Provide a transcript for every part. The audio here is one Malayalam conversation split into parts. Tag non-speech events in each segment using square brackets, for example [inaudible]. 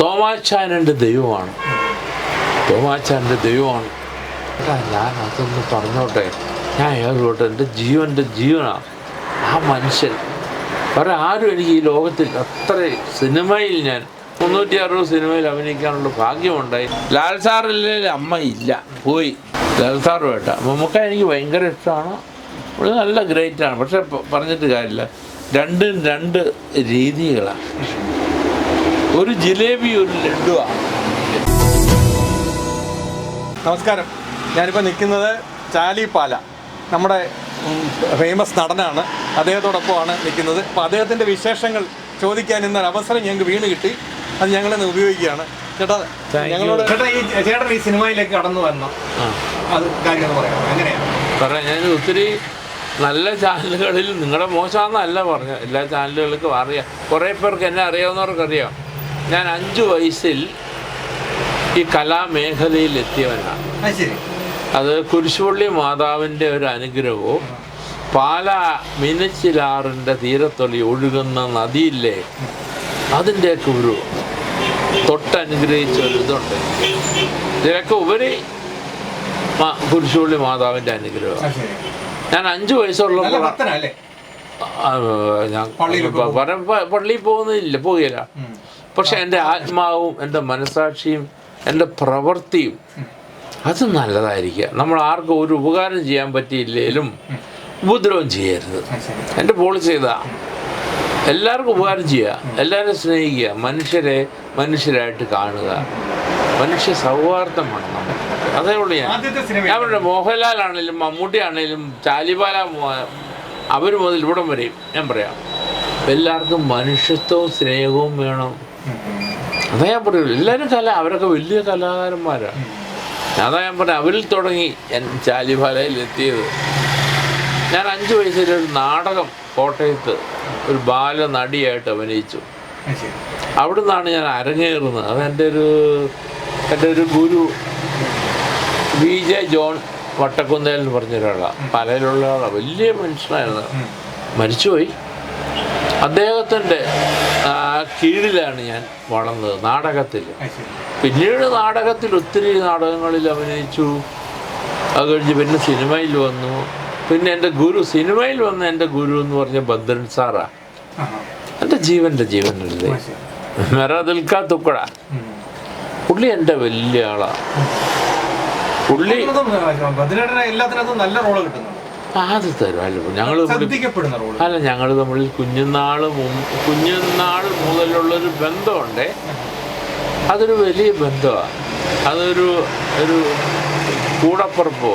തോമാച്ചാനന്റെ ദൈവമാണ്. തോമാച്ചാന്റെ ദൈവമാണ്. ഞാൻ അതൊന്ന് പറഞ്ഞോട്ടെ. ഞാൻ ഏതോട്ടെ എന്റെ ജീവന്റെ ജീവനാണ് ആ മനുഷ്യൻ. വേറെ ആരും എനിക്ക് ഈ ലോകത്തിൽ അത്ര സിനിമയിൽ ഞാൻ മുന്നൂറ്റി അറുപത് സിനിമയിൽ അഭിനയിക്കാനുള്ള ഭാഗ്യമുണ്ടായി. ലാൽ സാറില്ലേ? അമ്മ ഇല്ല. പോയി. ലാൽ സാറുമായിട്ട് മമ്മൂക്ക എനിക്ക് ഭയങ്കര ഇഷ്ടമാണ്. പുള്ളി നല്ല ഗ്രേറ്റാണ്. പക്ഷെ പറഞ്ഞിട്ട് കാര്യമില്ല. രണ്ടും രണ്ട് രീതികളാണ് ഒരു ജിലേബി ഒരു ലഡുവാണ് നമസ്കാരം. ഞാനിപ്പോൾ നിൽക്കുന്നത് ചാലിപ്പാല. നമ്മുടെ ഫേമസ് നടനാണ്. അദ്ദേഹത്തോടൊപ്പമാണ് നിൽക്കുന്നത്. അപ്പോൾ അദ്ദേഹത്തിന്റെ വിശേഷങ്ങൾ ചോദിക്കാൻ ഇന്നൊരു അവസരം ഞങ്ങൾക്ക് വീണ് കിട്ടി. അത് ഞങ്ങളിന്ന് ഉപയോഗിക്കുകയാണ്. ചേട്ടാ ഞങ്ങളോട് ചേട്ടാ ഈ ചേട്ടൻ ഈ സിനിമയിലേക്ക് കടന്നു വന്നു? അത് കാര്യം പറയാം. എങ്ങനെയാണ് പറയാം. ഞാൻ ഒത്തിരി നല്ല ചാനലുകളിൽ നിങ്ങളുടെ മോശമാണെന്നല്ല പറഞ്ഞു എല്ലാ ചാനലുകൾക്കും അറിയാം. കുറേ പേർക്ക് എന്നെ അറിയാവുന്നവർക്ക് അറിയാം ഞാൻ അഞ്ച് വയസ്സിൽ ഈ കലാമേഖലയിൽ എത്തിയവനാണ് അത് കുരിശുപള്ളി മാതാവിന്റെ ഒരു അനുഗ്രഹവും പാല മിനച്ചിലാറിന്റെ തീരത്തൊളി ഒഴുകുന്ന നദിയില്ലേ അതിന്റെയൊക്കെ ഒരു തൊട്ടനുഗ്രഹിച്ച ഒരു ഇതുണ്ട്. ഇതിനൊക്കെ ഉപരി കുരിശുപള്ളി മാതാവിന്റെ അനുഗ്രഹം. ഞാൻ അഞ്ച് വയസ്സുള്ളപ്പോൾ ഞാൻ പള്ളിയിൽ പോകുന്നില്ല പോകില്ല. പക്ഷെ എന്റെ ആത്മാവും എന്റെ മനസാക്ഷിയും എന്റെ പ്രവൃത്തിയും അത് നല്ലതായിരിക്കുക. നമ്മൾ ആർക്കും ഒരു ഉപകാരം ചെയ്യാൻ പറ്റിയില്ലെങ്കിലും ഉപദ്രവം ചെയ്യരുത്. എന്റെ പോളിസി ഇതാ. എല്ലാവർക്കും ഉപകാരം ചെയ്യുക. എല്ലാവരും സ്നേഹിക്കുക. മനുഷ്യരെ മനുഷ്യരായിട്ട് കാണുക. മനുഷ്യ സൗഹാർദ്ദം വേണം നമ്മൾ. അതേ ഉള്ളൂ ഞാൻ. ഞാൻ പറഞ്ഞ മോഹൻലാൽ ആണെങ്കിലും മമ്മൂട്ടി ആണെങ്കിലും ചാലിബാല അവർ മുതൽ ഇവിടം വരെയും ഞാൻ പറയാം. എല്ലാവർക്കും മനുഷ്യത്വവും സ്നേഹവും വേണം. അതാ ഞാൻ പറയുള്ളൂ എല്ലാവരും കല അവരൊക്കെ വലിയ കലാകാരന്മാരാണ് അതാ ഞാൻ പറഞ്ഞു അവരിൽ തുടങ്ങി ഞാൻ ചാലിബാലയിൽ എത്തിയത്. ഞാൻ അഞ്ച് വയസ്സിലൊരു നാടകം കോട്ടയത്ത് ഒരു ബാല നടിയായിട്ട് അഭിനയിച്ചു അവിടെ നിന്നാണ് ഞാൻ അരങ്ങേറുന്നത്. അത് എന്റെ ഒരു എന്റെ ഒരു guru V J John Vattakunnel എന്ന് പറഞ്ഞ ഒരാളാണ് പലയിലുള്ള ആളാണ് വലിയ മനുഷ്യനായിരുന്നു. മരിച്ചുപോയി. അദ്ദേഹത്തിന്റെ കീഴിലാണ് ഞാൻ വളർന്നത് നാടകത്തിൽ. പിന്നീട് നാടകത്തിൽ ഒത്തിരി നാടകങ്ങളിൽ അഭിനയിച്ചു. അത് കഴിഞ്ഞ് പിന്നെ സിനിമയിൽ വന്നു. പിന്നെ എന്റെ ഗുരു സിനിമയിൽ വന്ന എന്റെ ഗുരു എന്ന് പറഞ്ഞ ഭദ്രൻ സാറാ. ആഹാ. എന്റെ ജീവന്റെ ജീവനല്ലേ? മെറ ദിൽക്കാ തുക്കട. പുള്ളി എന്റെ വലിയ ആളാണ് പുള്ളി എല്ലാത്തിനകത്തും നല്ല റോൾ കിട്ടുന്നു അത് തരും. അല്ല ഞങ്ങൾ അല്ല ഞങ്ങൾ തമ്മിൽ കുഞ്ഞുനാൾ കുഞ്ഞുനാൾ മുതലുള്ളൊരു ബന്ധമുണ്ട്. അതൊരു വലിയ ബന്ധമാണ് അതൊരു ഒരു കൂടപ്പുറപ്പോ.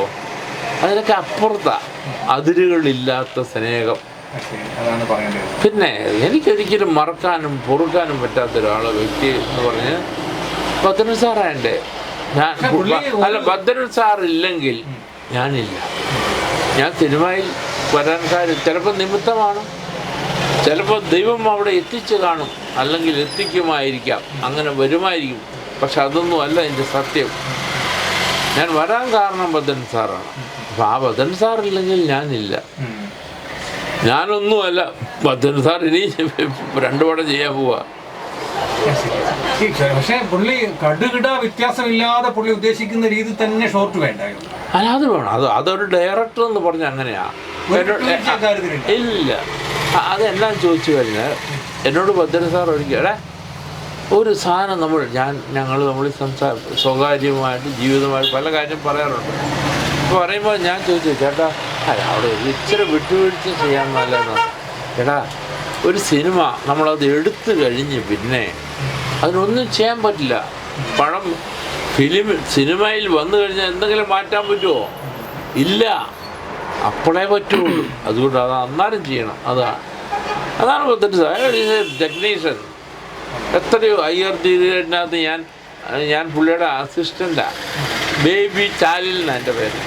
അതിനൊക്കെ അപ്പുറത്താ. അതിരുകളില്ലാത്ത സ്നേഹം. പിന്നെ എനിക്കൊരിക്കലും മറക്കാനും പൊറുക്കാനും പറ്റാത്ത ഒരാളെ വ്യക്തി എന്ന് പറഞ്ഞ് ഭദ്രൻ സാറാ എന്റെ ഞാൻ അല്ല ഭദ്രൻ സാർ ഇല്ലെങ്കിൽ ഞാനില്ല. ഞാൻ സിനിമയിൽ വരാൻ കാര്യം ചിലപ്പോൾ നിമിത്തമാണ്. ചിലപ്പോൾ ദൈവം അവിടെ എത്തിച്ചു കാണും. അല്ലെങ്കിൽ എത്തിക്കുമായിരിക്കാം. അങ്ങനെ വരുമായിരിക്കും. പക്ഷെ അതൊന്നും അല്ല എന്റെ സത്യം. ഞാൻ വരാൻ കാരണം ബദൻ സാറാണ്. അപ്പം ആ ബദൻ സാറില്ലെങ്കിൽ ഞാനില്ല. ഞാനൊന്നുമല്ല ബദൻ സാർ ഇനി [laughs] രണ്ടു പടം ചെയ്യാൻ പോവാ. പക്ഷേ പുള്ളി കടുകിട വ്യത്യാസമില്ലാതെ പുള്ളി ഉദ്ദേശിക്കുന്ന രീതി തന്നെ ഷോർട്ട് വേണ്ടായിരുന്നു. അത് വേണം. അത് അതൊരു ഡയറക്ടർ എന്ന് പറഞ്ഞാൽ അങ്ങനെയാ. ഇല്ല. അതെല്ലാം ചോദിച്ചു കഴിഞ്ഞാൽ എന്നോട് ഭദ്രൻ സാർ ഒരിക്കൽ ഒരു സാധനം നമ്മൾ ഞാൻ ഞങ്ങൾ നമ്മൾ സംസാ സ്വകാര്യമായിട്ട് ജീവിതമായിട്ട് പല കാര്യം പറയാറുണ്ട്. അപ്പോൾ പറയുമ്പോൾ ഞാൻ ചോദിച്ചു ചേട്ടാ അല്ല അവിടെ ഇച്ചിരി വിട്ടുവീഴ്ച ചെയ്യാൻ നല്ലതെന്ന് ചേട്ടാ ഒരു സിനിമ നമ്മളത് എടുത്തു കഴിഞ്ഞ് പിന്നെ അതിനൊന്നും ചെയ്യാൻ പറ്റില്ല. പണം ഫിലിം സിനിമയിൽ വന്നു കഴിഞ്ഞാൽ എന്തെങ്കിലും മാറ്റാൻ പറ്റുമോ? ഇല്ല. അപ്പോഴേ പറ്റുള്ളൂ. അതുകൊണ്ട് അത് അന്നാലും ചെയ്യണം. അതാണ് അതാണ് പത്തിട്ട് ടെക്നീഷ്യൻ എത്രയോ ഐ ആർ തീരുന്നതിനകത്ത് ഞാൻ ഞാൻ പുള്ളിയുടെ അസിസ്റ്റന്റാണ് ബേബി ചാലിൽ എന്നാണ് എന്റെ പേര്.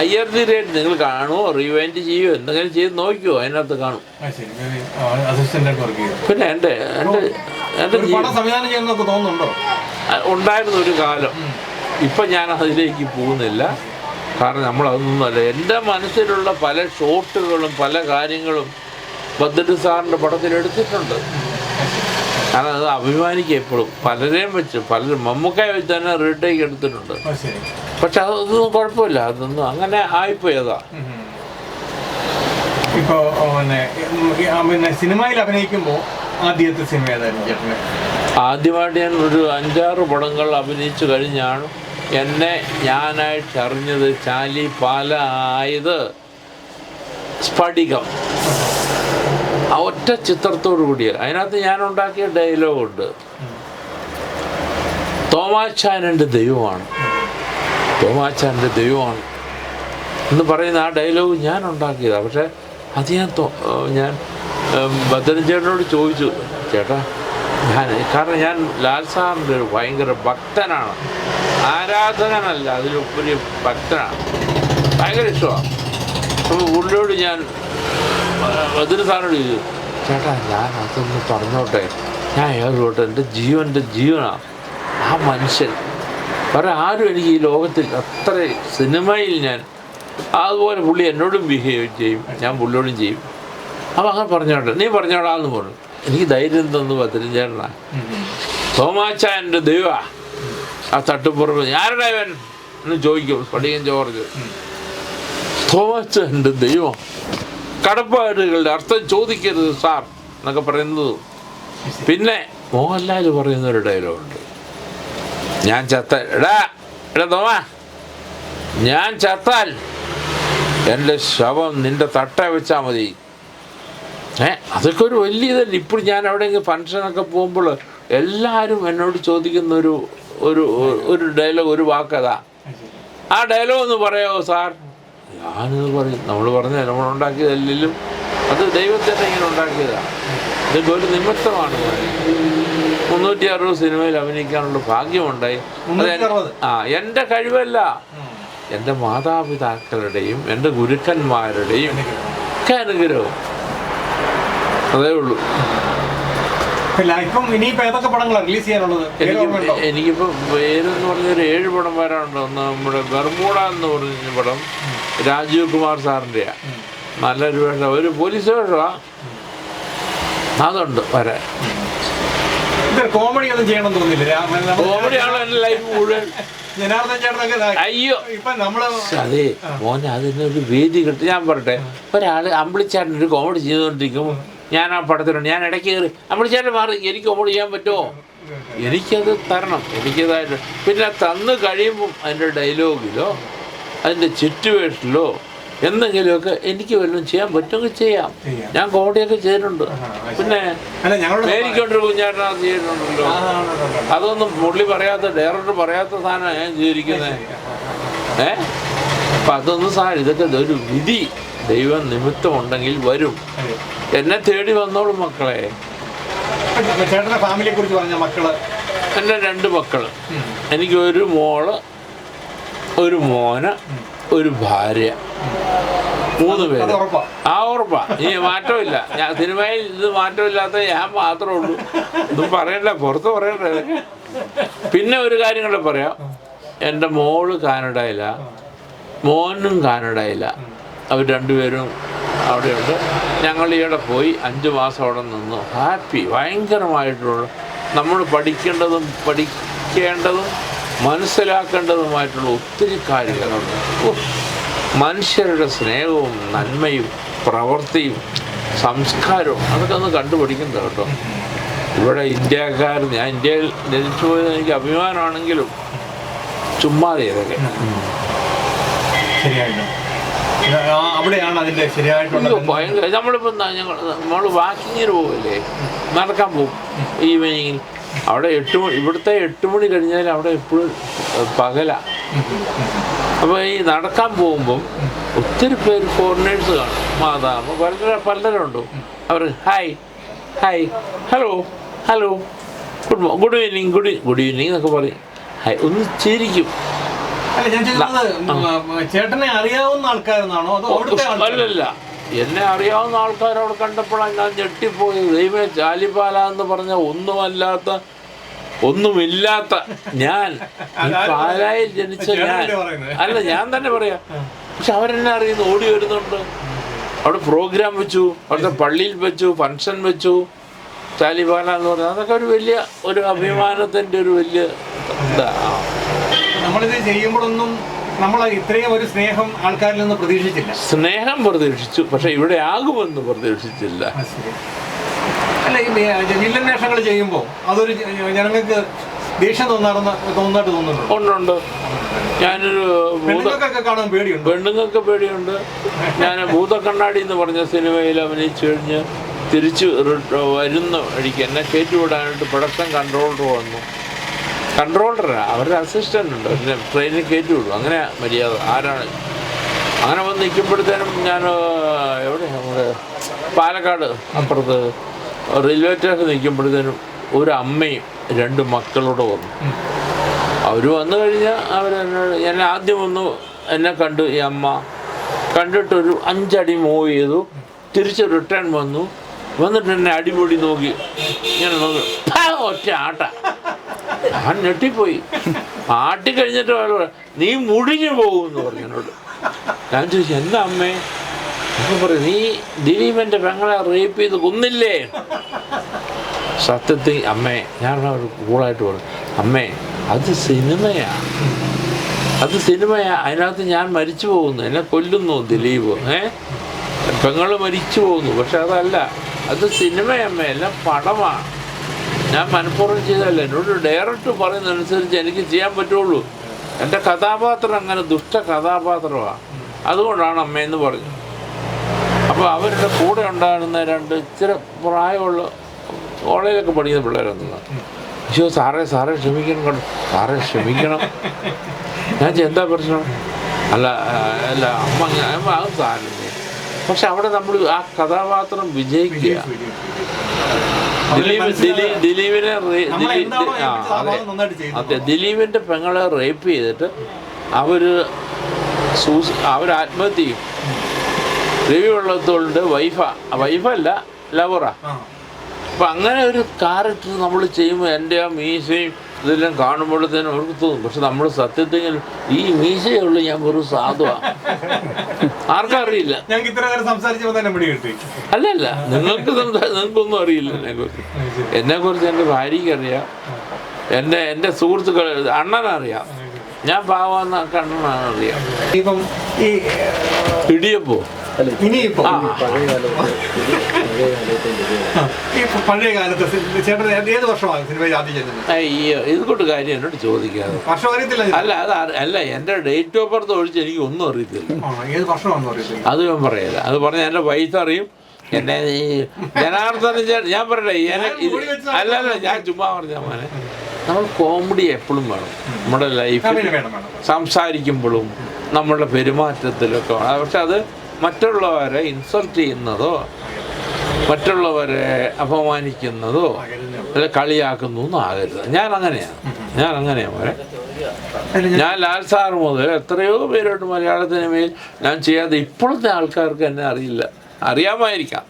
അത് ദി റേറ്റ് നിങ്ങൾ കാണുമോ റിവൈൻഡ് ചെയ്യുമോ എന്തെങ്കിലും ചെയ്ത് നോക്കിയോ അതിനകത്ത് കാണും. പിന്നെ എന്റെ എന്റെ എന്റെ ഉണ്ടായിരുന്ന ഒരു കാലം. ഇപ്പം ഞാൻ അതിലേക്ക് പോകുന്നില്ല. കാരണം നമ്മൾ അതൊന്നുമല്ല എന്റെ മനസ്സിലുള്ള പല ഷോട്ടുകളും പല കാര്യങ്ങളും ഭദ്രൻ സാറിന്റെ പടത്തിൽ എടുത്തിട്ടുണ്ട്. കാരണം അത് അഭിമാനിക്കുക എപ്പോഴും. പലരെയും വെച്ച് പലരും മമ്മൂക്കായ വെച്ച് തന്നെ റീടേക്ക് എടുത്തിട്ടുണ്ട്. പക്ഷെ അതൊന്നും കുഴപ്പമില്ല. അതൊന്നും അങ്ങനെ ആയിപ്പോയതാ. ഇപ്പോ പിന്നെ സിനിമയിൽ അഭിനയിക്കുമ്പോൾ ആദ്യത്തെ സിനിമ ഏതായിരുന്നു ആദ്യമായിട്ട് ഞാൻ ഒരു അഞ്ചാറ് പടങ്ങൾ അഭിനയിച്ചു കഴിഞ്ഞാണ് എന്നെ ഞാനായിട്ട് അറിഞ്ഞത് ചാലി പാല ആയത് സ്ഫടികം. ഒറ്റ ചിത്രത്തോടു കൂടിയ. അതിനകത്ത് ഞാൻ ഉണ്ടാക്കിയ ഡയലോഗുണ്ട് തോമാച്ചാനന്റെ ദൈവമാണ്. തോമാച്ചാന്റെ ദൈവമാണ്. എന്ന് പറയുന്ന ആ ഡയലോഗ് ഞാൻ ഉണ്ടാക്കിയതാണ് പക്ഷേ അത് ഞാൻ ഞാൻ ഭദ്രൻ ചേട്ടനോട് ചോദിച്ചു ചേട്ടാ ഞാൻ കാരണം ഞാൻ ലാൽ സാറിന്റെ ഒരു ഭയങ്കര ഭക്തനാണ്. ആരാധകനല്ല അതിലുപരി ഭക്തനാണ്. ഭയങ്കര ഇഷ്ടമാണ്. അപ്പോൾ ഉള്ളിലോട് ഞാൻ ഭദ്രൻ സാറിനോട് ചോദിച്ചു ചേട്ടാ ഞാൻ അതൊന്ന് പറഞ്ഞോട്ടെ. ഞാൻ ഏറോട്ടെ എന്റെ ജീവന്റെ ജീവനാണ്. ആ മനുഷ്യൻ വേറെ ആരും എനിക്ക് ഈ ലോകത്തിൽ അത്ര സിനിമയിൽ ഞാൻ അതുപോലെ പുള്ളി എന്നോടും ബിഹേവ് ചെയ്യും. ഞാൻ പുള്ളിയോടും ചെയ്യും. അപ്പം അങ്ങനെ പറഞ്ഞോട്ടെ നീ പറഞ്ഞോടാന്ന് പറഞ്ഞു. എനിക്ക് ധൈര്യം തന്നു പത്തനഞ്ചേട്ടനാ തോമാച്ച എന്റെ ദൈവ ആ തട്ടുപുറത്ത് ആരുടെ അവൻ എന്ന് ചോദിക്കും സ്പടികൻ ജോർജ്. തോമാച്ച എന്റെ ദൈവം കടപ്പാടുകളുടെ അർത്ഥം ചോദിക്കരുത് സാർ എന്നൊക്കെ പറയുന്നത്. പിന്നെ മോഹൻലാൽ പറയുന്ന ഒരു ഡയലോഗുണ്ട് ഞാൻ ചത്ത എടാ എടാ തോമ. ഞാൻ ചത്താൽ എന്റെ ശവം നിന്റെ തട്ട വെച്ചാൽ മതി. ഏ അതൊക്കെ ഒരു വലിയ ഇതല്ല. ഇപ്പോൾ ഞാൻ എവിടെയെങ്കിലും ഫങ്ഷനൊക്കെ പോകുമ്പോൾ എല്ലാവരും എന്നോട് ചോദിക്കുന്ന ഒരു ഒരു ഒരു ഡയലോഗ് ഒരു വാക്കതാ. ആ ഡയലോഗ് ഒന്ന് പറയാമോ സാർ ഞാനിത് പറയും. നമ്മൾ പറഞ്ഞ നമ്മൾ ഉണ്ടാക്കിയതല്ലെങ്കിലും അത് ദൈവത്തിന്റെ ഇങ്ങനെ ഉണ്ടാക്കിയതാണ് ഇതൊക്കെ ഒരു നിമിത്തമാണ്. മുന്നൂറ്റി അറുപത് സിനിമയിൽ അഭിനയിക്കാനുള്ള ഭാഗ്യമുണ്ടായി. ആ എന്റെ കഴിവല്ല. എന്റെ മാതാപിതാക്കളുടെയും എന്റെ ഗുരുക്കന്മാരുടെയും ഒക്കെ അനുഗ്രഹം. അതേ ഉള്ളൂ. ഇല്ല ഇപ്പം ഇനിയിപ്പോ ഏതൊക്കെ പടങ്ങളാണ് റിലീസ് ചെയ്യാനുള്ളത്? പേര് എനിക്ക് ഓർമ്മയുണ്ടോ? എനിക്കിപ്പോൾ പേരെന്ന് പറഞ്ഞൊരു ഏഴ് പടം വരാനുണ്ട്. ഒന്ന് നമ്മുടെ ബർമൂഡ എന്ന് പറഞ്ഞ പടം രാജീവ് കുമാർ സാറിന്റെയാണ് നല്ലൊരു വേഷ. ഒരു പോലീസ് വേഷമാ അതുണ്ട് വരാൻ. കോമഡി ഒന്നും ചെയ്യണം തോന്നില്ല കോമഡിയാണ് എന്റെ ലൈഫ് മുഴുവൻ. ജനാർദ്ദൻ ചേട്ടനൊക്കെ അയ്യോ. ഇപ്പൊ നമ്മൾ അതെ. മോനെ അതിനൊരു വേദി കിട്ടി. ഞാൻ പറട്ടെ ഒരാൾ അമ്പിളിച്ചാട്ടൻ ഒരു കോമഡി ചെയ്തുകൊണ്ടിരിക്കും ഞാൻ ആ പടത്തിലുണ്ട്. ഞാൻ ഇടയ്ക്ക് കയറി അമ്പിളിച്ചാട്ടൻ മാറി എനിക്ക് കോമഡി ചെയ്യാൻ പറ്റുമോ? എനിക്കത് തരണം. എനിക്കതായിട്ട് പിന്നെ തന്നു കഴിയുമ്പോൾ അതിന്റെ ഡയലോഗിലോ അതിന്റെ സിറ്റുവേഷനിലോ എന്തെങ്കിലുമൊക്കെ എനിക്ക് വല്ലതും ചെയ്യാൻ പറ്റുമെങ്കിൽ ചെയ്യാം. ഞാൻ കോടിയൊക്കെ ചെയ്തിട്ടുണ്ട് പിന്നെ മേരിക്കൊണ്ടൊരു കുഞ്ഞാട്ടൻ ചെയ്തിട്ടുണ്ടല്ലോ. അതൊന്നും പുള്ളി പറയാത്ത ഡയറക്ടർ പറയാത്ത സാധനമാണ് ഞാൻ ചെയ്തിരിക്കുന്നത് ഏ അപ്പം അതൊന്നും സാധനം ഇതൊക്കെ ഒരു വിധി ദൈവം നിമിത്തമുണ്ടെങ്കിൽ വരും. എന്നെ തേടി വന്നോളും മക്കളെ ഫാമിലിയെ കുറിച്ച് പറഞ്ഞ മക്കൾ എന്റെ രണ്ട് മക്കൾ എനിക്ക് ഒരു മോൾ ഒരു മോന് ഒരു ഭാര്യ. മൂന്ന് പേര്. ആ ഉറപ്പാ. ഇനി മാറ്റമില്ല. ഞാൻ സിനിമയിൽ ഇത് മാറ്റമില്ലാത്ത ഞാൻ മാത്രമേ ഉള്ളൂ. ഇതും പറയണ്ട പുറത്ത് പറയണ്ട. പിന്നെ ഒരു കാര്യം കൂടെ പറയാം. എന്റെ മോൾ കാനഡയില. മോനും കാനഡയില. അവർ രണ്ടുപേരും അവിടെയുണ്ട്. ഞങ്ങൾ ഈയിടെ പോയി അഞ്ച് മാസം അവിടെ നിന്നു. ഹാപ്പി ഭയങ്കരമായിട്ടുള്ള നമ്മൾ പഠിക്കേണ്ടതും പഠിക്കേണ്ടതും മനസ്സിലാക്കേണ്ടതുമായിട്ടുള്ള ഒത്തിരി കാര്യങ്ങളുണ്ട്. മനുഷ്യരുടെ സ്നേഹവും നന്മയും പ്രവൃത്തിയും സംസ്കാരവും അതൊക്കെ ഒന്ന് കണ്ടുപിടിക്കുന്നത് കേട്ടോ. ഇവിടെ ഇന്ത്യക്കാർ ഞാൻ ഇന്ത്യയിൽ ജനിച്ചു പോയത് എനിക്ക് അഭിമാനമാണെങ്കിലും ചുമ്മാതെ ഇതൊക്കെ അവിടെയാണ് അതിന്റെ ഭയങ്കര. നമ്മളിപ്പോൾ ഞങ്ങൾ നമ്മൾ വാക്കിങ്ങിന് പോവില്ലേ? നടക്കാൻ പോകും ഈവനിങ്ങിൽ അവിടെ എട്ട് മണി ഇവിടുത്തെ എട്ട് മണി കഴിഞ്ഞാൽ അവിടെ എപ്പോഴും പകല. അപ്പോൾ ഈ നടക്കാൻ പോകുമ്പം ഒത്തിരി പേര് ഫോറിനേഴ്സ് കാണും. മാതാ പലരും പലരുണ്ട്. അവർ hi hi hello hello good good evening good good evening എന്നൊക്കെ പറയും. ഹായ് ഒന്ന് ചിരിക്കും. ചേട്ടനെ അറിയാവുന്ന ആൾക്കാരെന്നാണോ? അതോ അല്ലല്ല. എന്നെ അറിയാവുന്ന ആൾക്കാരോട് അവിടെ കണ്ടപ്പോഴാണ് ഞാൻ ഞെട്ടിപ്പോയി. ദൈവമേ ചാലിപ്പാല എന്ന് പറഞ്ഞ ഒന്നുമല്ലാത്ത ഒന്നുമില്ലാത്ത ഞാൻ. ഈ പാലായിൽ ജനിച്ച ഞാൻ. അല്ല ഞാൻ തന്നെ പറയാ. പക്ഷെ അവരെന്നെ അറിയുന്നു ഓടി വരുന്നുണ്ട്. അവിടെ പ്രോഗ്രാം വെച്ചു അവിടുത്തെ പള്ളിയിൽ വെച്ചു ഫംഗ്ഷൻ വെച്ചു. ചാലിപാല എന്ന് പറഞ്ഞാൽ അതൊക്കെ ഒരു വലിയ ഒരു അഭിമാനത്തിന്റെ ഒരു വലിയ ഇതാ. നമ്മളിത് ചെയ്യുമ്പോഴൊന്നും നമ്മൾ ഇത്രയും ഒരു സ്നേഹം ആൾക്കാരിൽ നിന്ന് പ്രതീക്ഷിച്ചില്ല. സ്നേഹം പ്രതീക്ഷിച്ചു പക്ഷെ ഇവിടെ ആകുമെന്ന് പ്രതീക്ഷിച്ചില്ല. അല്ല ഈ വേഷങ്ങൾ ചെയ്യുമ്പോൾ അതൊരു ജനങ്ങൾക്ക് ദേഷ്യം തോന്നാറുന്ന തോന്നായിട്ട് തോന്നുന്നുണ്ടോ? ഉണ്ടുണ്ട്. ഞാനൊരു പെണ്ണുങ്ങൾക്കൊക്കെ കാണാൻ പേടിയുണ്ടോ? പെണ്ണുങ്ങൾക്ക് പേടിയുണ്ട്. ഞാൻ ഭൂതക്കണ്ണാടി എന്ന് പറഞ്ഞ സിനിമയിൽ അഭിനയിച്ചു കഴിഞ്ഞ് തിരിച്ചു വരുന്ന വഴിക്ക് എന്നെ കയറ്റിവിടാനായിട്ട് പ്രൊഡക്ഷൻ കൺട്രോളർ വന്നു. കൺട്രോളറാ. അവരുടെ അസിസ്റ്റന്റ് ഉണ്ട്. പിന്നെ ട്രെയിനിൽ കയറ്റി വിടും അങ്ങനെ മര്യാദ. ആരാണ്? അങ്ങനെ വന്ന് നിൽക്കുമ്പോഴത്തേനും ഞാൻ എവിടെ? നമ്മുടെ പാലക്കാട് അപ്പുറത്ത് റെയിൽവേ സ്റ്റേഷൻ നിൽക്കുമ്പോഴത്തേനും ഒരു അമ്മയും രണ്ട് മക്കളോടെ വന്നു. അവർ വന്നു കഴിഞ്ഞാൽ അവരെന്നോട് എന്നെ ആദ്യം വന്നു എന്നെ കണ്ടു ഈ അമ്മ കണ്ടിട്ടൊരു അഞ്ചടി മൂവ് ചെയ്തു. തിരിച്ച് റിട്ടേൺ വന്നു. വന്നിട്ട് എന്നെ അടിപൊളി നോക്കി. ഞാൻ നോക്കി. "പ്പാ, ഒറ്റ ആട്ട. ഞാൻ ഞെട്ടിപ്പോയി. ആട്ടി കഴിഞ്ഞിട്ട് നീ മുടിഞ്ഞു പോകുമെന്ന് പറഞ്ഞു എന്നോട്. ഞാൻ ചോദിച്ചു എന്താ അമ്മേ? പറയും നീ ദിലീപന്റെ പെങ്ങളെ റേപ്പ് ചെയ്ത് കൊന്നില്ലേ? സത്യത്തിൽ അമ്മേ ഞാൻ ഒരു കൂളായിട്ട് പറഞ്ഞു അമ്മേ അത് സിനിമയാ. അത് സിനിമയാ. അതിനകത്ത് ഞാൻ മരിച്ചു പോകുന്നു. എന്നെ കൊല്ലുന്നു ദിലീപ്. ഏ? പെങ്ങൾ മരിച്ചു പോകുന്നു. പക്ഷെ അതല്ല. അത് സിനിമയമ്മേ എല്ലാം പടമാണ് ഞാൻ മനഃപൂർവം ചെയ്തല്ല എന്നോട് ഡയറക്റ്റ് പറയുന്നതനുസരിച്ച് എനിക്ക് ചെയ്യാൻ പറ്റുള്ളൂ. എന്റെ കഥാപാത്രം അങ്ങനെ ദുഷ്ട കഥാപാത്രമാണ് അതുകൊണ്ടാണ് അമ്മയെന്ന് പറഞ്ഞു അപ്പോൾ അവരുടെ കൂടെ ഉണ്ടാകുന്ന രണ്ട് ഇച്ചിരി പ്രായമുള്ള കോളേജിലൊക്കെ പഠിക്കുന്ന പിള്ളേരൊന്നും അയ്യോ സാറേ സാറേ ക്ഷമിക്കണം കേട്ടോ. സാറേ ക്ഷമിക്കണം. ഞാൻ എന്താ പ്രശ്നം? അല്ല അല്ല അമ്മ അത് സാരമില്ല. പക്ഷെ അവിടെ നമ്മൾ ആ കഥാപാത്രം വിജയിക്കുക. ദിലീപ് ദിലീപ് ദിലീപിനെ അതെ. ദിലീപിന്റെ പെങ്ങളെ റേപ്പ് ചെയ്തിട്ട് അവർ സൂസ് അവർ ആത്മഹത്യ ചെയ്യും. രവി വെള്ളത്തോളിന്റെ വൈഫ വൈഫല്ല ലവറ. അപ്പൊ അപ്പം അങ്ങനെ ഒരു ക്യാരക്ടർ നമ്മൾ ചെയ്യുമ്പോൾ എന്റെ ആ മീശയും ഇതെല്ലാം കാണുമ്പോഴത്തേനും അവർക്ക് തോന്നും. പക്ഷെ നമ്മൾ സത്യത്തിൽ ഈ മീശയുള്ള ഞാൻ വെറും സാധുവാ. ആർക്കും അറിയില്ല. അല്ല അല്ല നിങ്ങൾക്ക് നിങ്ങൾക്കൊന്നും അറിയില്ല എന്നെ കുറിച്ച് എന്നെ കുറിച്ച് എന്റെ ഭാര്യയ്ക്ക് അറിയാം. എന്റെ എന്റെ സുഹൃത്തുക്കൾ അണ്ണനറിയാം ഞാൻ പാവാന്നൊക്കെ കണ്ണനാണ് അറിയാം. ഇപ്പം ഈ ഇടിയപ്പോ? പഴയ കാലത്ത് ചേട്ടൻ ഏത് ഏത് വർഷമാണ് സിനിമയിൽ ആദ്യം ചെയ്യുന്നത്? അയ്യോ ഇത് കൊണ്ട് കാര്യം എന്നോട് ചോദിക്കാതെ. വർഷം അറിയത്തില്ല അല്ല അത് അല്ല എന്റെ ഡേറ്റ് ഓഫ് ബർത്ത് ഒഴിച്ച് എനിക്ക് ഒന്നും അറിയത്തില്ല. ഏത് വർഷമാണെന്ന് അറിയത്തില്ല. അത് ഞാൻ പറയല്ല അത് പറഞ്ഞ എന്റെ വയസ്സ് അറിയും. എന്നെ ഈ ജനാർദ്ദന ഞാൻ പറയട്ടെ അല്ല അല്ല ഞാൻ ചുമ്മാ പറഞ്ഞ മോനെ. നമ്മൾ കോമഡി എപ്പോഴും വേണം. നമ്മുടെ ലൈഫിൽ സംസാരിക്കുമ്പോഴും നമ്മളുടെ പെരുമാറ്റത്തിലൊക്കെ വേണം. പക്ഷെ അത് മറ്റുള്ളവരെ ഇൻസൾട്ട് ചെയ്യുന്നതോ മറ്റുള്ളവരെ അപമാനിക്കുന്നതോ അല്ലെ കളിയാക്കുന്നു ഒന്നും ആകരുത്. ഞാൻ അങ്ങനെയാണ് ഞാൻ അങ്ങനെയാണ് മോനെ. ഞാൻ- ലാൽ സാർ മുതൽ എത്രയോ പേരോട് മലയാളത്തിന് സിനിമയിൽ ഞാൻ ചെയ്യാതെ ഇപ്പോഴത്തെ ആൾക്കാർക്ക് എന്നെ അറിയില്ല. അറിയാമായിരിക്കാം.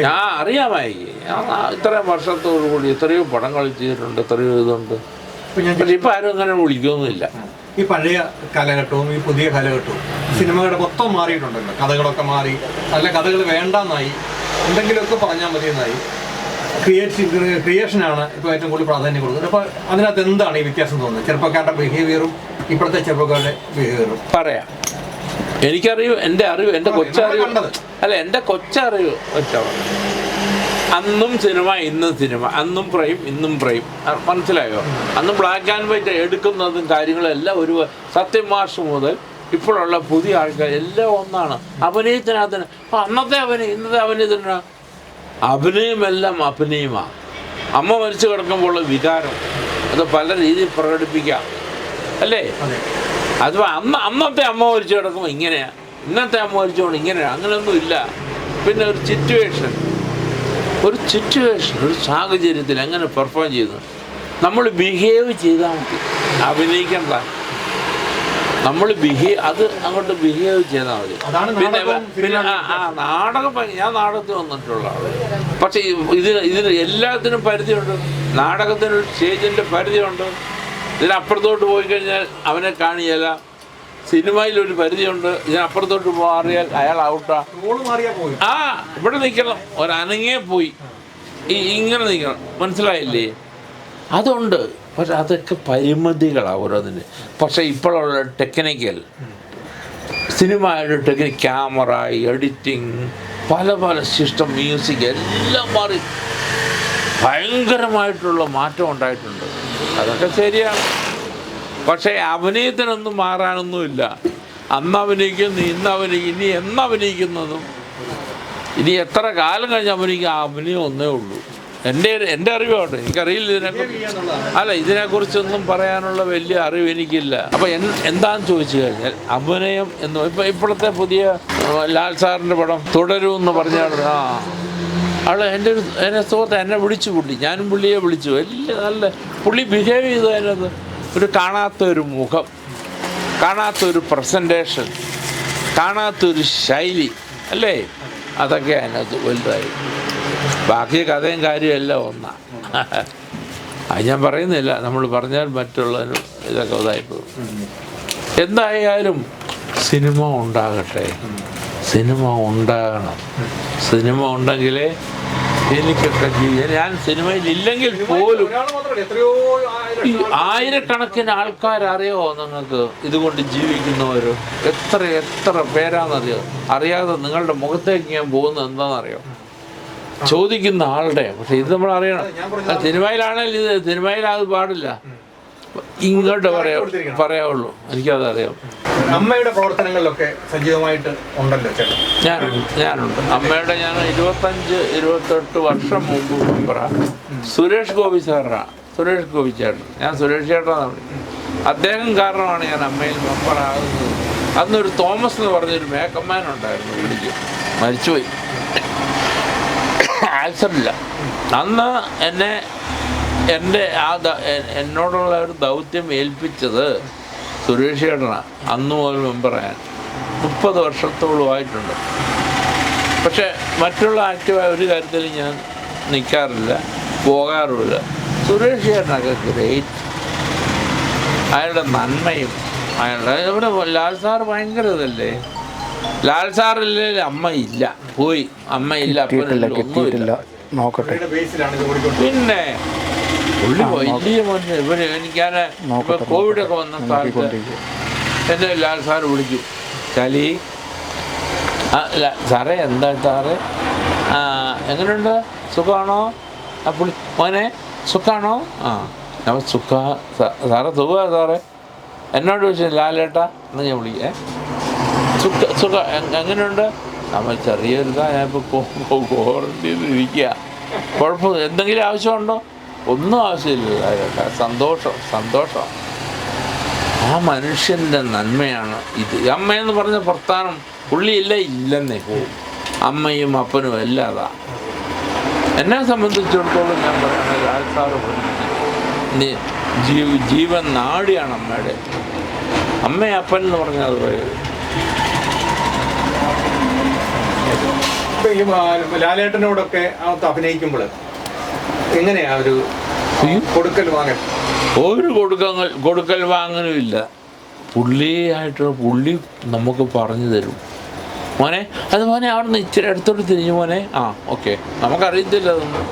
ഞാൻ അറിയാമായിരിക്കും ഞാൻ ആ ഇത്രയും വർഷത്തോടു കൂടി എത്രയോ പടങ്ങൾ ചെയ്തിട്ടുണ്ട് എത്രയോ ഇതുണ്ട്. പക്ഷെ ഇപ്പം ആരും അങ്ങനെ വിളിക്കൊന്നുമില്ല. ഈ പഴയ കാലഘട്ടവും ഈ പുതിയ കാലഘട്ടവും സിനിമകളുടെ മൊത്തം മാറിയിട്ടുണ്ടല്ലോ. കഥകളൊക്കെ മാറി നല്ല കഥകൾ വേണ്ടെന്നായി എന്തെങ്കിലുമൊക്കെ പറഞ്ഞാൽ മതിയെന്നായി. ക്രിയേറ്റ് ക്രിയേഷനാണ് ഇപ്പോൾ ഏറ്റവും കൂടുതൽ പ്രാധാന്യം കൊടുക്കുന്നത്. അപ്പോൾ അതിനകത്ത് എന്താണ് ഈ വ്യത്യാസം തോന്നുന്നത്? ചെറുപ്പക്കാരുടെ ബിഹേവിയറും ഇപ്പോഴത്തെ ചെറുപ്പക്കാരുടെ ബിഹേവിയറും പറയാം. എനിക്കറിയൂ എന്റെ അറിവ് എന്റെ കൊച്ചറിവ്. അല്ല എന്റെ കൊച്ചറിവ് വെച്ചാണ് അന്നും സിനിമ ഇന്നും സിനിമ അന്നും പ്രൈം ഇന്നും പ്രൈം മനസ്സിലായോ? അന്ന് ബ്ലാക്ക് ആൻഡ് വൈറ്റ് എടുക്കുന്നതും കാര്യങ്ങളും എല്ലാം ഒരു സത്യം മാഷ് മുതൽ ഇപ്പോഴുള്ള പുതിയ ആൾക്കാർ എല്ലാം ഒന്നാണ്. അഭിനയത്തിനകത്തിന് അപ്പം അന്നത്തെ അഭിനയം ഇന്നത്തെ അഭിനയത്തിന്? അഭിനയമെല്ലാം അഭിനയമാണ് അമ്മ മരിച്ചു കിടക്കുമ്പോൾ വികാരം. അത് പല രീതിയിൽ പ്രകടിപ്പിക്കാം. അല്ലേ? അതെ. അന്ന് അന്നത്തെ അമ്മ മരിച്ചു കിടക്കുമ്പോൾ ഇങ്ങനെയാ. ഇന്നത്തെ അമ്മ മരിച്ചുകൊണ്ട് ഇങ്ങനെയാണ് അങ്ങനെയൊന്നും ഇല്ല. പിന്നെ ഒരു സിറ്റുവേഷൻ ഒരു സിറ്റുവേഷൻ ഒരു സാഹചര്യത്തിൽ എങ്ങനെ പെർഫോം ചെയ്യുന്നു? നമ്മൾ ബിഹേവ് ചെയ്താൽ മതി. അഭിനയിക്കണ്ട നമ്മൾ ബിഹേവ് അത് അങ്ങോട്ട് ബിഹേവ് ചെയ്താൽ മതി. പിന്നെ പിന്നെ ആ നാടകം ഞാൻ നാടകത്തിൽ വന്നിട്ടുള്ള ആൾ. പക്ഷേ ഇതിന് ഇതിന് എല്ലാത്തിനും പരിധിയുണ്ട്. നാടകത്തിനൊരു സ്റ്റേജിന്റെ സ്റ്റേജിന്റെ പരിധിയുണ്ട്. ഇതിനപ്പുറത്തോട്ട് പോയി കഴിഞ്ഞാൽ അവനെ കാണിയല്ല സിനിമയിൽ ഒരു പരിധിയുണ്ട് അപ്പുറത്തോട്ട് മാറിയാൽ അയാൾ ഔട്ടാ. ആ ഇവിടെ നിൽക്കണം ഒരു അനങ്ങിയെ പോയി. ഈ ഇങ്ങനെ നിൽക്കണം മനസ്സിലായില്ലേ? അതുണ്ട്. പക്ഷെ അതൊക്കെ പരിമിതികളാണ് ഓരോന്നിന്. പക്ഷേ ഇപ്പോഴുള്ള ടെക്നിക്കൽ. സിനിമയുടെ ടെക്നിക് ക്യാമറ എഡിറ്റിംഗ് പല പല സിസ്റ്റം മ്യൂസിക് എല്ലാം മാറി. ഭയങ്കരമായിട്ടുള്ള മാറ്റം ഉണ്ടായിട്ടുണ്ട്. അതൊക്കെ ശരിയാണ്. പക്ഷേ അഭിനയത്തിനൊന്നും മാറാനൊന്നുമില്ല. അന്ന് അഭിനയിക്കുന്നു ഇന്ന് അഭിനയിക്കും ഇനി എന്ന് അഭിനയിക്കുന്നതും ഇനി എത്ര കാലം കഴിഞ്ഞ് അഭിനയിക്കും ആ അഭിനയം ഒന്നേ ഉള്ളൂ. എന്റെ എന്റെ അറിവാണ്. എനിക്കറിയില്ല ഇതിനെക്കുറിച്ച്. അല്ല ഇതിനെക്കുറിച്ചൊന്നും പറയാനുള്ള വലിയ അറിവ് എനിക്കില്ല. അപ്പോൾ എൻ എന്താന്ന് ചോദിച്ചു കഴിഞ്ഞാൽ അഭിനയം എന്ന് ഇപ്പം ഇപ്പോഴത്തെ പുതിയ ലാൽ സാറിന്റെ പടം തുടരും എന്ന് പറഞ്ഞാൽ ആ. അവൾ എന്റെ ഒരു എന്റെ സുഹൃത്ത് എന്നെ വിളിച്ചു പുള്ളി. ഞാനും പുള്ളിയെ വിളിച്ചു. വലിയ നല്ല പുള്ളി ബിഹേവ് ചെയ്തു അതിനകത്ത് ഒരു കാണാത്തൊരു മുഖം കാണാത്തൊരു പ്രസന്റേഷൻ കാണാത്തൊരു ശൈലി അല്ലേ? അതൊക്കെ അതിനകത്ത് വലുതായി. ബാക്കി കഥയും കാര്യവും എല്ലാം ഒന്നാ. അത് ഞാൻ പറയുന്നില്ല. നമ്മൾ പറഞ്ഞാൽ മറ്റുള്ളവരും ഇതൊക്കെ ഇതായിപ്പോകും എന്തായാലും സിനിമ ഉണ്ടാകട്ടെ. സിനിമ ഉണ്ടാകണം. സിനിമ ഉണ്ടെങ്കിലേ എനിക്കൊക്കെ ഞാൻ സിനിമയിൽ ഇല്ലെങ്കിൽ പോലും ഈ ആയിരക്കണക്കിന് ആൾക്കാരറിയോ നിങ്ങൾക്ക് ഇതുകൊണ്ട് ജീവിക്കുന്നവർ എത്ര എത്ര പേരാണെന്നറിയോ? അറിയാതെ നിങ്ങളുടെ മുഖത്തേക്ക് ഞാൻ പോകുന്നത് എന്താണെന്നറിയോ? ചോദിക്കുന്ന ആളുടെ പക്ഷെ ഇത് നമ്മൾ അറിയണം. സിനിമയിലാണെങ്കിൽ ഇത് സിനിമയിലത് പാടില്ല. ഇങ്ങോട്ട് പറയാ പറയാവുള്ളൂ. എനിക്കത് അറിയാം അമ്മയുടെ പ്രവർത്തനങ്ങളിലൊക്കെ സജീവമായിട്ട് ഉണ്ടല്ലോ ചേട്ടൻ. ഞാനുണ്ട് ഞാനുണ്ട്. അമ്മയുടെ ഞാൻ ഇരുപത്തഞ്ച് ഇരുപത്തെട്ട് വർഷം മുമ്പ് മെമ്പറ സുരേഷ് ഗോപി സാറാ. സുരേഷ് ഗോപി ചേട്ടൻ. ഞാൻ സുരേഷ് ചേട്ടനാണ്. അദ്ദേഹം കാരണമാണ് ഞാൻ അമ്മയിൽ മെമ്പറാകുന്നത് അന്നൊരു തോമസ് എന്ന് പറഞ്ഞൊരു മേക്കമ്മാൻ ഉണ്ടായിരുന്നു വിളിച്ച് മരിച്ചുപോയി. ആക്സിഡന്റില്ല അന്ന് എന്നെ എന്റെ ആ എന്നോടുള്ള ഒരു ദൗത്യം ഏൽപ്പിച്ചത് സുരേഷ് ചേട്ടനാണ് അന്ന് മുതൽ മെമ്പറാൻ മുപ്പത് വർഷത്തോളമായിട്ടുണ്ട് പക്ഷേ മറ്റുള്ള ആക്റ്റീവായ ഒരു കാര്യത്തിൽ ഞാൻ നിൽക്കാറില്ല പോകാറുമില്ല. സുരേഷ് ചേട്ടനൊക്കെ ഗ്രേറ്റ് അയാളുടെ നന്മയും അയാളുടെ ഇവിടെ ലാൽ സാർ ഭയങ്കര ഇതല്ലേ? ലാൽ സാറില്ലേ അമ്മ ഇല്ല. പോയി. അമ്മ ഇല്ല. അപ്പനില്ല ഒന്നുമില്ല നോക്കട്ടെ. പിന്നെ പുള്ളി വലിയ മനുഷ്യൻ ഇവർ എനിക്ക് ഞാൻ നോക്കട്ടെ, കോവിഡ് ഒക്കെ വന്ന സ്ഥലത്ത് എന്നെ ലാൽ സാർ വിളിക്കും ചലി ആ സാറേ എന്താ സാറ്? എങ്ങനെയുണ്ട് സുഖമാണോ ആ പുള്ളി മോനെ സുഖാണോ? ആ നമ്മ സുഖ. സാറേ സുഖമാണ് സാറേ. എന്നോട് ചോദിച്ചു ലാലേട്ടാ എന്ന് ഞാൻ വിളിക്കേ. സുഖ സുഖ എങ്ങനെയുണ്ട് നമ്മൾ ചെറിയൊരു ഇതാ ഞാനിപ്പോൾ ക്വാറന്റീനിൽ ഇരിക്കുക കുഴപ്പം എന്തെങ്കിലും ആവശ്യമുണ്ടോ? ഒന്നും ആവശ്യമില്ല. സന്തോഷം സന്തോഷം. ആ മനുഷ്യന്റെ നന്മയാണ് ഇത്. അമ്മയെന്ന് പറഞ്ഞ പ്രസ്ഥാനം പുള്ളിയില്ല ഇല്ലെന്നേ പോവും. അമ്മയും അപ്പനും എല്ലാം അതാ. എന്നെ സംബന്ധിച്ചിടത്തോളം ഞാൻ പറയുന്നത് രാജസാറ് സാറ് ജീവ ജീവൻ നാടിയാണ് അമ്മയുടെ. അമ്മ അപ്പൻ എന്ന് പറഞ്ഞാൽ പറയും ലാലേട്ടനോടൊക്കെ അകത്ത് അഭിനയിക്കുമ്പോൾ എങ്ങനെയാ ഒരു കൊടുക്കൽ വാങ്ങൽ? ഒരു കൊടുക്കൽ കൊടുക്കൽ വാങ്ങലും ഇല്ല പുള്ളിയായിട്ട് പുള്ളി നമുക്ക് പറഞ്ഞു തരും. മോനെ അത് മോനെ അവിടെ നിന്ന് ഇച്ചിരി അടുത്തോട്ട് തിരിഞ്ഞു മോനെ. ആ ഓക്കെ. നമുക്കറിയത്തില്ല അതൊന്നും.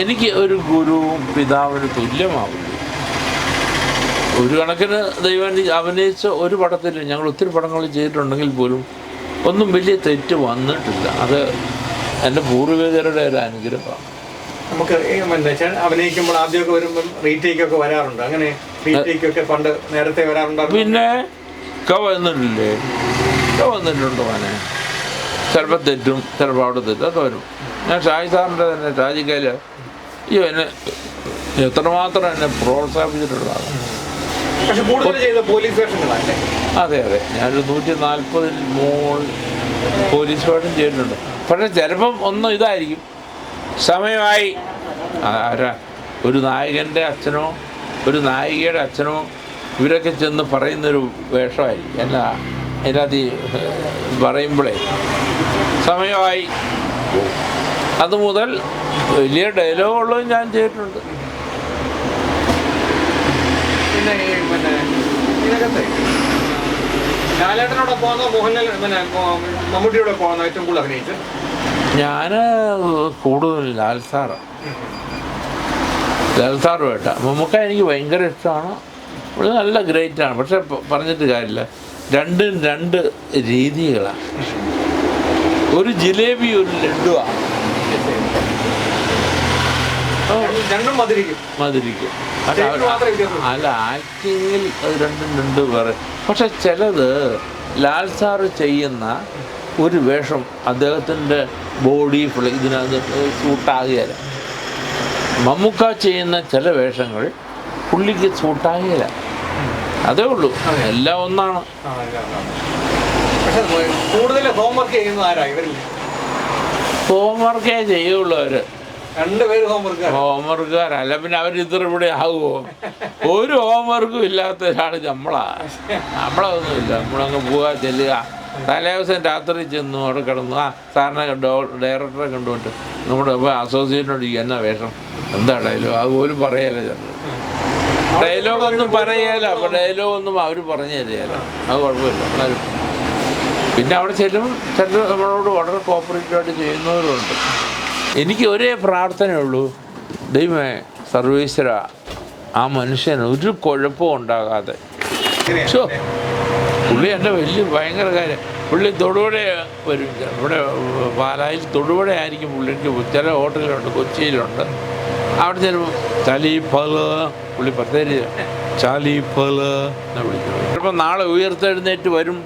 എനിക്ക് ഒരു ഗുരുവും പിതാവിന് തുല്യമാവും ഒരു കണക്കിന് ദൈവം അഭിനയിച്ച ഒരു പടത്തിൽ ഞങ്ങൾ ഒത്തിരി പടങ്ങൾ ചെയ്തിട്ടുണ്ടെങ്കിൽ പോലും ഒന്നും വലിയ തെറ്റ് വന്നിട്ടില്ല. അത് എന്റെ പൂർവികരുടെ ഒരു അനുഗ്രഹമാണ്. നമുക്ക് ചേ- അഭിനയിക്കുമ്പോൾ ആദ്യമൊക്കെ വരുമ്പം റീടേക്ക് ഒക്കെ വരാറുണ്ട്. അങ്ങനെ റീടേക്ക് ഒക്കെ പണ്ട് നേരത്തെ വരാറുണ്ട് പിന്നെ വന്നിട്ടില്ലേ? വന്നിട്ടുണ്ടോ മോനെ. ചിലപ്പോൾ തെറ്റും ചിലപ്പോൾ അവിടെ തെറ്റും. അതൊക്കെ വരും. ഞാൻ ഷാജി സാറിന്റെ തന്നെ ഷാജിക്കയിൽ ഈ എന്നെ എത്രമാത്രം എന്നെ പ്രോത്സാഹിപ്പിച്ചിട്ടുള്ളതാണ്. അതെ അതെ. ഞാനൊരു നൂറ്റി നാൽപ്പതിൽ മോൾ പോലീസ് വേഷം ചെയ്തിട്ടുണ്ട്. പക്ഷെ ചിലപ്പം ഒന്നും ഇതായിരിക്കും. സമയമായി. ആരാ? ഒരു നായകന്റെ അച്ഛനോ ഒരു നായികയുടെ അച്ഛനോ ഇവരൊക്കെ ചെന്ന് പറയുന്നൊരു വേഷമായിരിക്കും എന്നാ അതിനകത്ത് പറയുമ്പോഴേ സമയമായി. അത് മുതൽ വലിയ ഡയലോഗുള്ളതും ഞാൻ ചെയ്തിട്ടുണ്ട്. പിന്നെ മോഹൻലാൽ പിന്നെ മോ- മമ്മൂട്ടിയോടൊപ്പമാണോ ഏറ്റവും കൂടുതൽ അഭിനയിച്ചത്? ഞാൻ കൂടുതൽ ലാൽ സാറ്. ലാൽ സാറുമായിട്ട. മമ്മൂക്ക എനിക്ക് ഭയങ്കര ഇഷ്ടമാണ്. പുള്ളി നല്ല ഗ്രേറ്റാണ് പക്ഷെ പറഞ്ഞിട്ട് കാര്യമില്ല. രണ്ട് രണ്ട് രീതികളാണ് ഒരു ജിലേബി ഒരു ലഡുവാണ് മധുരിക്കും. അല്ല ആക്ടിങ്ങിൽ അത് രണ്ടും രണ്ട് വേറെ. പക്ഷെ ചിലത് ലാൽ സാറ് ചെയ്യുന്ന ഒരു വേഷം അദ്ദേഹത്തിന്റെ ബോഡി ഫുൾ ഇതിനകത്ത് സൂട്ടാകുകയില്ല. മമ്മൂക്ക ചെയ്യുന്ന ചില വേഷങ്ങൾ പുള്ളിക്ക് സൂട്ടാകുകയില്ല. അതേ ഉള്ളൂ. എല്ലാം ഒന്നാണ്. കൂടുതൽ ഹോംവർക്ക് ചെയ്യുന്ന ആരാ? ഹോംവർക്കേ ചെയ്യുള്ളൂ അവർ രണ്ടുപേരും ഹോംവർക്ക് ഹോംവർക്കുകാരല്ല പിന്നെ അവർ ഇത്ര ഇവിടെ ആകുമോ ഒരു ഹോംവർക്കും ഇല്ലാത്ത ഒരാൾ നമ്മളാ. നമ്മളതൊന്നുമില്ല. നമ്മളങ്ങ് പോവാ ചെല്ലുക. തലേ ദിവസം രാത്രി ചെന്നു അവിടെ കിടന്നു. ആ സാറിനെ കണ്ടു ഡയറക്ടറെ കണ്ടുകൊണ്ട് നമ്മുടെ ഇപ്പോൾ അസോസിയേറ്റിനോട് എന്നാ വേഷം? എന്താ ഡയലോഗ് അതുപോലും പറയല ഡയലോഗ് ഒന്നും പറയല അപ്പോൾ ഡയലോഗ് ഒന്നും അവർ പറഞ്ഞു തരികയല്ല അത് കുഴപ്പമില്ല. എന്നാലും പിന്നെ അവിടെ ചെല്ലും ചിലർ നമ്മളോട് വളരെ കോപ്പറേറ്റീവായിട്ട് ചെയ്യുന്നവരുണ്ട്. എനിക്ക് ഒരേ പ്രാർത്ഥനയുള്ളൂ. ദൈവമേ സർവീശ്വര ആ മനുഷ്യന് ഒരു കുഴപ്പവും ഉണ്ടാകാതെ. പുള്ളി എന്റെ വലിയ ഭയങ്കര കാര്യം. പുള്ളി തൊടുപുഴ വരും. ഇവിടെ പാലായിൽ തൊടുപുഴ ആയിരിക്കും പുള്ളിക്ക് ചില ഹോട്ടലുകളുണ്ട് കൊച്ചിയിലുണ്ട്. അവിടെ ചിലപ്പോൾ ചലീഫൽ പുള്ളി പ്രത്യേകിച്ച് ചാലീഫൽ എന്ന് വിളിക്കും ചിലപ്പോൾ നാളെ ഉയർത്തെഴുന്നേറ്റ് വരും.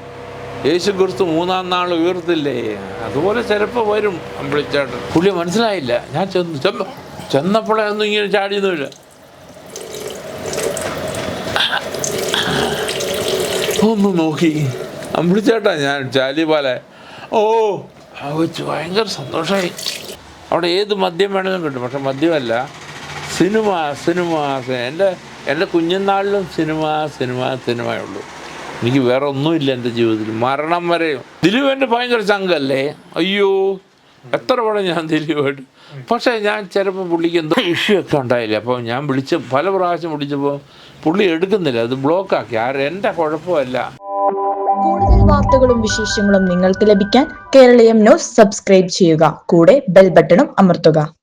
യേശു ക്രിസ്തു മൂന്നാം നാൾ ഉയർത്തില്ലേ? അതുപോലെ ചിലപ്പോൾ വരും അമ്പിളിച്ചേട്ടൻ. പുള്ളി മനസ്സിലായില്ല. ഞാൻ ചെന്ന ചെന്നപ്പോഴേ ഒന്നും ഇങ്ങനെ ചാടിയൊന്നുമില്ല. ഒന്ന് നോക്കി. അമ്പിളിച്ചേട്ടാ ഞാൻ ചാലിപാല ഓ വെച്ച് ഭയങ്കര സന്തോഷമായി അവിടെ ഏത് മദ്യം വേണമെങ്കിലും കിട്ടും പക്ഷെ മദ്യമല്ല. സിനിമ സിനിമ എന്റെ എന്റെ കുഞ്ഞുനാളിലും സിനിമ സിനിമ സിനിമയേ ഉള്ളൂ. എനിക്ക് വേറെ ഒന്നുമില്ല എന്റെ ജീവിതത്തിൽ. മരണം വരെയും. ദിലീപന്റെ ഭയങ്കര ചങ്കല്ലേ? അയ്യോ എത്ര പടം ഞാൻ ദിലീപായിട്ട് പക്ഷേ ഞാൻ ചിലപ്പോൾ പുള്ളിക്ക് എന്തോ ഇഷ്യൂ ഒക്കെ ഉണ്ടായില്ല? അപ്പോൾ ഞാൻ വിളിച്ച് പല പ്രാവശ്യം വിളിച്ചപ്പോൾ പുള്ളി എടുക്കുന്നില്ല അത് ബ്ലോക്കാക്കി ആക്കി. എന്റെ കുഴപ്പമല്ല. കൂടുതൽ വാർത്തകളും വിശേഷങ്ങളും നിങ്ങൾക്ക് ലഭിക്കാൻ കേരളീയം ന്യൂസ് സബ്സ്ക്രൈബ് ചെയ്യുക. കൂടെ ബെൽ ബട്ടണും അമർത്തുക.